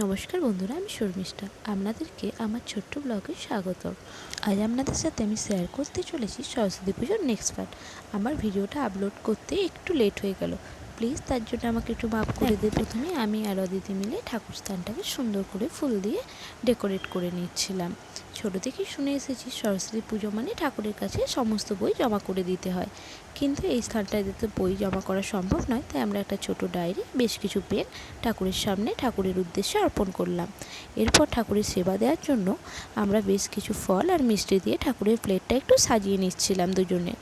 নমস্কার বন্ধুরা, আমি শর্মিষ্ঠা। আপনাদেরকে আমার ছোট্ট ব্লগে স্বাগত। আজ আপনাদের সাথে আমি শেয়ার করতে চলেছি সরস্বতী পুজোর নেক্সট পার্ট আমার ভিডিওটা আপলোড করতে একটু লেট হয়ে গেল। প্লিজ তার জন্য আমাকে একটু মাফ করে দিয়ে প্রথমে। আমি আর অদিতি মিলে ঠাকুর স্থানটাকে সুন্দর করে ফুল দিয়ে ডেকোরেট করে নিচ্ছিলাম। ছোটো থেকেই শুনে এসেছি সরস্বতী পুজো মানে ঠাকুরের কাছে সমস্ত বই জমা করে দিতে হয়। কিন্তু এই স্থানটাতে তো বই জমা করা সম্ভব নয় তাই আমরা একটা ছোট ডায়েরি বেশ কিছু পেন ঠাকুরের সামনে ঠাকুরের উদ্দেশ্যে অর্পণ করলাম। এরপর ঠাকুরের সেবা দেওয়ার জন্য আমরা বেশ কিছু ফল আর মিষ্টি দিয়ে ঠাকুরের প্লেটটা একটু সাজিয়ে নিচ্ছিলাম দুজনে।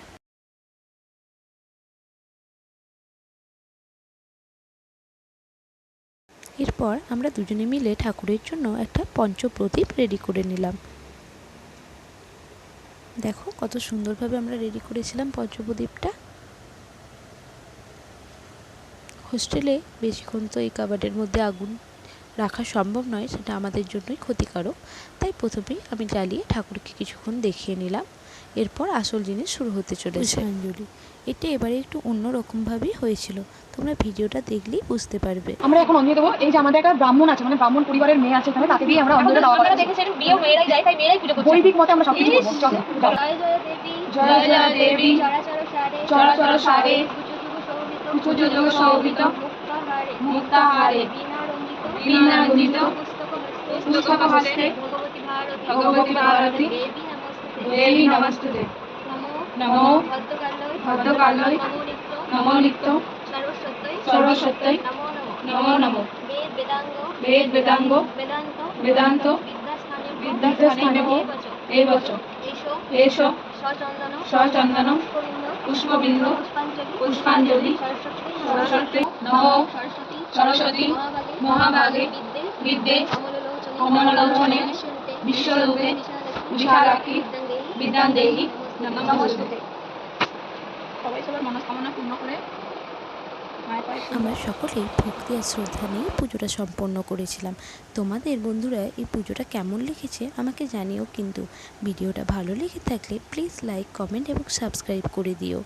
এরপর আমরা দুজনে মিলে ঠাকুরের জন্য একটা পঞ্চপ্রদীপ রেডি করে নিলাম। দেখো কত সুন্দরভাবে আমরা রেডি করেছিলাম পঞ্চপ্রদীপটা। হোস্টেলে বেশিক্ষণ তো এই কাবাডের মধ্যে আগুন রাখা সম্ভব নয়, সেটা আমাদের জন্যই ক্ষতিকারক। তাই প্রথমেই আমি জ্বালিয়ে ঠাকুরকে কিছুক্ষণ দেখিয়ে নিলাম। এরপর আসল জিনিস শুরু হতে চলেছে। অঞ্জলি এটা এবারে একটু অন্যরকমভাবেই হয়েছিল। তোমরা ভিডিওটা দেখলেই বুঝতে পারবে। আমরা এখন অঞ্জলি দেবো। এই যে আমাদের একটা ব্রাহ্মণ আছে মানে ব্রাহ্মণ পরিবারের মেয়ে আছে এখানে তাকে দিয়ে আমরা অঞ্জলি দেওয়া আপনারা দেখেছেন বিয়ে মেয়েরাই যায় তাই মেয়েরাই পুজো করছে। বৈদিক মতে আমরা সবকিছু করব। চলো। চলো। জয় জয় দেবী জয় জয় দেবী। চরাচর সারে চরাচর সারে। শোভিত কুচযুগ শোভিত মুক্তাহারে মুক্তাহারে বীণা রঞ্জিত বীণা রঞ্জিত পুস্তক হস্তে। পুস্তক হস্তে। ভগবতী ভারতী। দেবী নমস্তুতে নমো ভদ্রকাল্যৈ নমো নিত্য নমো নিত্য সর্বসত্যৈ সর্বসত্যৈ নমো নমো বেদ বেদাঙ্গ বেদান্ত বেদান্ত বিদ্যাস্থানে বিদ্যাস্থানে এই বছর এসো এসো সচন্দন পুষ্পবিন্দ পুষ্পাঞ্জলি সরস্বতী নমো সরস্বতী মহাভাগে বিদ্যে অমললোচনে বিশ্বরূপে বিশালাক্ষী দেহি নমস্তে নমস্তে সবাই সবার মনস্কামনা পূর্ণ করে মায়ের পায়ে ফুল আমরা সকলেই ভক্তি আর শ্রদ্ধা নিয়ে পুজোটা সম্পন্ন করেছিলাম। তোমাদের বন্ধুরা এই পুজোটা কেমন লিখেছে আমাকে জানিও কিন্তু ভিডিওটা ভালো লেগে থাকলে প্লিজ লাইক কমেন্ট এবং সাবস্ক্রাইব করে দিও।